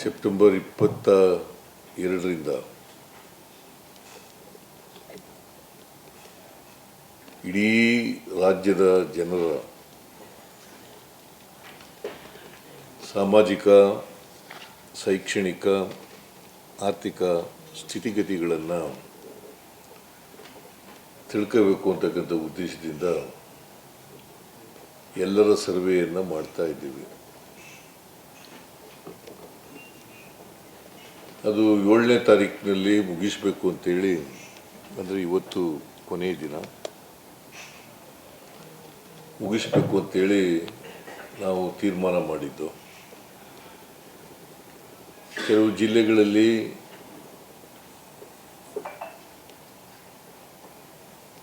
September ಇಪ್ಪತ್ತ ಎರಡರಿಂದ. ಇಡೀ ರಾಜ್ಯದ ಜನರ ಸಾಮಾಜಿಕ, ಶೈಕ್ಷಣಿಕ, ಆರ್ಥಿಕ ಸ್ಥಿತಿಗತಿಗಳನ್ನು ತಿಳ್ಕೋಬೇಕು ಅಂತಕ್ಕಂಥ ಉದ್ದೇಶದಿಂದ ಎಲ್ಲರ ಸರ್ವೆಯನ್ನು ಮಾಡ್ತಾ ಇದ್ದೀವಿ. ಅದು ಏಳನೇ ತಾರೀಕಿನಲ್ಲಿ ಮುಗಿಸ್ಬೇಕು ಅಂತೇಳಿ, ಅಂದರೆ ಇವತ್ತು ಕೊನೆಯ ದಿನ. ಮುಗಿಸ್ಬೇಕು ಅಂತೇಳಿ ನಾವು ತೀರ್ಮಾನ ಮಾಡಿದ್ದು. ಕೆಲವು ಜಿಲ್ಲೆಗಳಲ್ಲಿ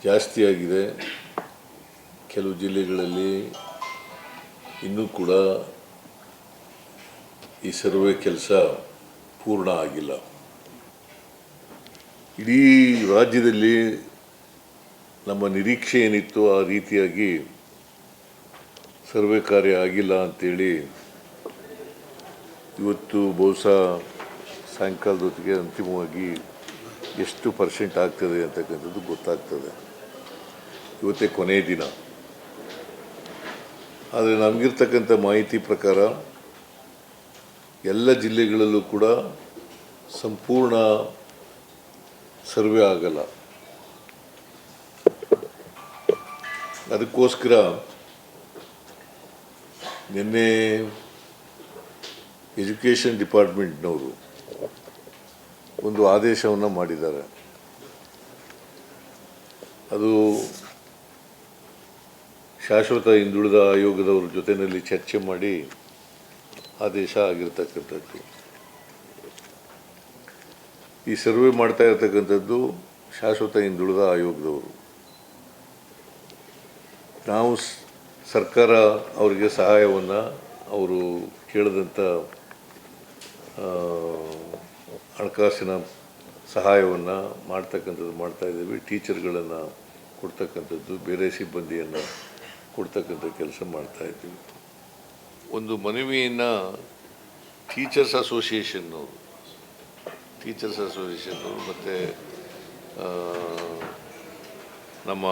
ಜಾಸ್ತಿ ಆಗಿದೆ. ಕೆಲವು ಜಿಲ್ಲೆಗಳಲ್ಲಿ ಇನ್ನೂ ಕೂಡ ಈ ಸರ್ವೆ ಕೆಲಸ ಪೂರ್ಣ ಆಗಿಲ್ಲ. ಇಡೀ ರಾಜ್ಯದಲ್ಲಿ ನಮ್ಮ ನಿರೀಕ್ಷೆ ಏನಿತ್ತು ಆ ರೀತಿಯಾಗಿ ಸರ್ವೆ ಕಾರ್ಯ ಆಗಿಲ್ಲ ಅಂತೇಳಿ ಇವತ್ತು ಬಹುಶಃ ಸಾಯಂಕಾಲದ ಹೊತ್ತಿಗೆ ಅಂತಿಮವಾಗಿ ಎಷ್ಟು ಪರ್ಸೆಂಟ್ ಆಗ್ತದೆ ಅಂತಕ್ಕಂಥದ್ದು ಗೊತ್ತಾಗ್ತದೆ. ಇವತ್ತೇ ಕೊನೆಯ ದಿನ. ಆದರೆ ನಮಗಿರ್ತಕ್ಕಂಥ ಮಾಹಿತಿ ಪ್ರಕಾರ ಎಲ್ಲ ಜಿಲ್ಲೆಗಳಲ್ಲೂ ಕೂಡ ಸಂಪೂರ್ಣ ಸರ್ವೆ ಆಗಲ್ಲ. ಅದಕ್ಕೋಸ್ಕರ ನಿನ್ನೆ ಎಜುಕೇಷನ್ ಡಿಪಾರ್ಟ್ಮೆಂಟ್ನವರು ಒಂದು ಆದೇಶವನ್ನು ಮಾಡಿದ್ದಾರೆ. ಅದು ಶಾಶ್ವತ ಹಿಂದುಳಿದ ಆಯೋಗದವ್ರ ಜೊತೆಯಲ್ಲಿ ಚರ್ಚೆ ಮಾಡಿ ಆದೇಶ ಆಗಿರ್ತಕ್ಕಂಥದ್ದು. ಈ ಸರ್ವೆ ಮಾಡ್ತಾ ಇರ್ತಕ್ಕಂಥದ್ದು ಶಾಶ್ವತ ಹಿಂದುಳಿದ ಆಯೋಗದವರು. ನಾವು ಸರ್ಕಾರ ಅವರಿಗೆ ಸಹಾಯವನ್ನು ಅವರು ಕೇಳಿದಂಥ ಹಣಕಾಸಿನ ಸಹಾಯವನ್ನು ಮಾಡ್ತಕ್ಕಂಥದ್ದು ಮಾಡ್ತಾ ಇದ್ದೀವಿ. ಟೀಚರ್ಗಳನ್ನು ಕೊಡ್ತಕ್ಕಂಥದ್ದು, ಬೇರೆ ಸಿಬ್ಬಂದಿಯನ್ನು ಕೊಡ್ತಕ್ಕಂಥ ಕೆಲಸ ಮಾಡ್ತಾ ಇದ್ದೀವಿ. ಒಂದು ಮನವಿಯನ್ನು ಟೀಚರ್ಸ್ ಅಸೋಸಿಯೇಷನ್ನವರು ಟೀಚರ್ಸ್ ಅಸೋಸಿಯೇಷನ್ನವರು ಮತ್ತು ನಮ್ಮ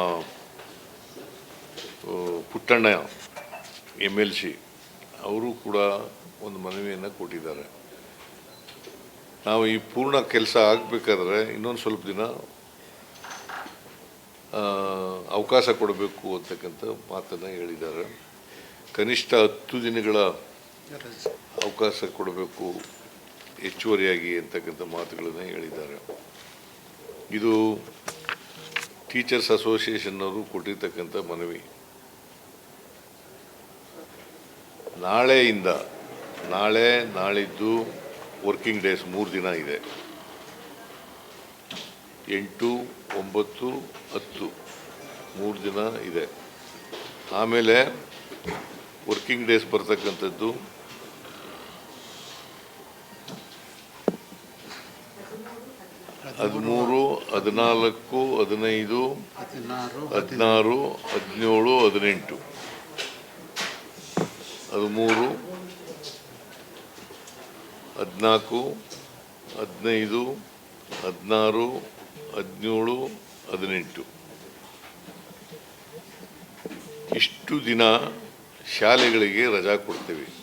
ಪುಟ್ಟಣ್ಣ ಎಂ ಎಲ್ ಸಿ ಅವರು ಕೂಡ ಒಂದು ಮನವಿಯನ್ನು ಕೊಟ್ಟಿದ್ದಾರೆ. ನಾವು ಈ ಪೂರ್ಣ ಕೆಲಸ ಆಗಬೇಕಾದ್ರೆ ಇನ್ನೊಂದು ಸ್ವಲ್ಪ ದಿನ ಅವಕಾಶ ಕೊಡಬೇಕು ಅಂತಕ್ಕಂಥ ಮಾತನ್ನು ಹೇಳಿದ್ದಾರೆ. ಕನಿಷ್ಠ ಹತ್ತು ದಿನಗಳ ಅವಕಾಶ ಕೊಡಬೇಕು, ಹೆಚ್ಚುವರಿಯಾಗಿ ಅಂತಕ್ಕಂಥ ಮಾತುಗಳನ್ನು ಹೇಳಿದ್ದಾರೆ. ಇದು ಟೀಚರ್ಸ್ ಅಸೋಸಿಯೇಷನ್ನವರು ಕೊಟ್ಟಿರ್ತಕ್ಕಂಥ ಮನವಿ. ನಾಳೆಯಿಂದ, ನಾಳೆ, ನಾಳಿದ್ದು ವರ್ಕಿಂಗ್ ಡೇಸ್ ಮೂರು ದಿನ ಇದೆ. ಎಂಟು, ಒಂಬತ್ತು, ಹತ್ತು ಮೂರು ದಿನ ಇದೆ. ಆಮೇಲೆ ವರ್ಕಿಂಗ್ ಡೇಸ್ ಬರ್ತಕ್ಕಂಥದ್ದು. ಹದಿಮೂರು ಹದಿನಾಲ್ಕು ಹದಿನೈದು ಹದಿನಾರು ಹದಿನೇಳು ಹದಿನೆಂಟು. ಹದಿಮೂರು ಹದಿನಾಲ್ಕು ಹದಿನೈದು ಹದಿನಾರು ಹದಿನೇಳು ಹದಿನೆಂಟು. ಇಷ್ಟು ದಿನ ಶಾಲೆಗಳಿಗೆ ರಜಾ ಕೊಡ್ತೇವೆ.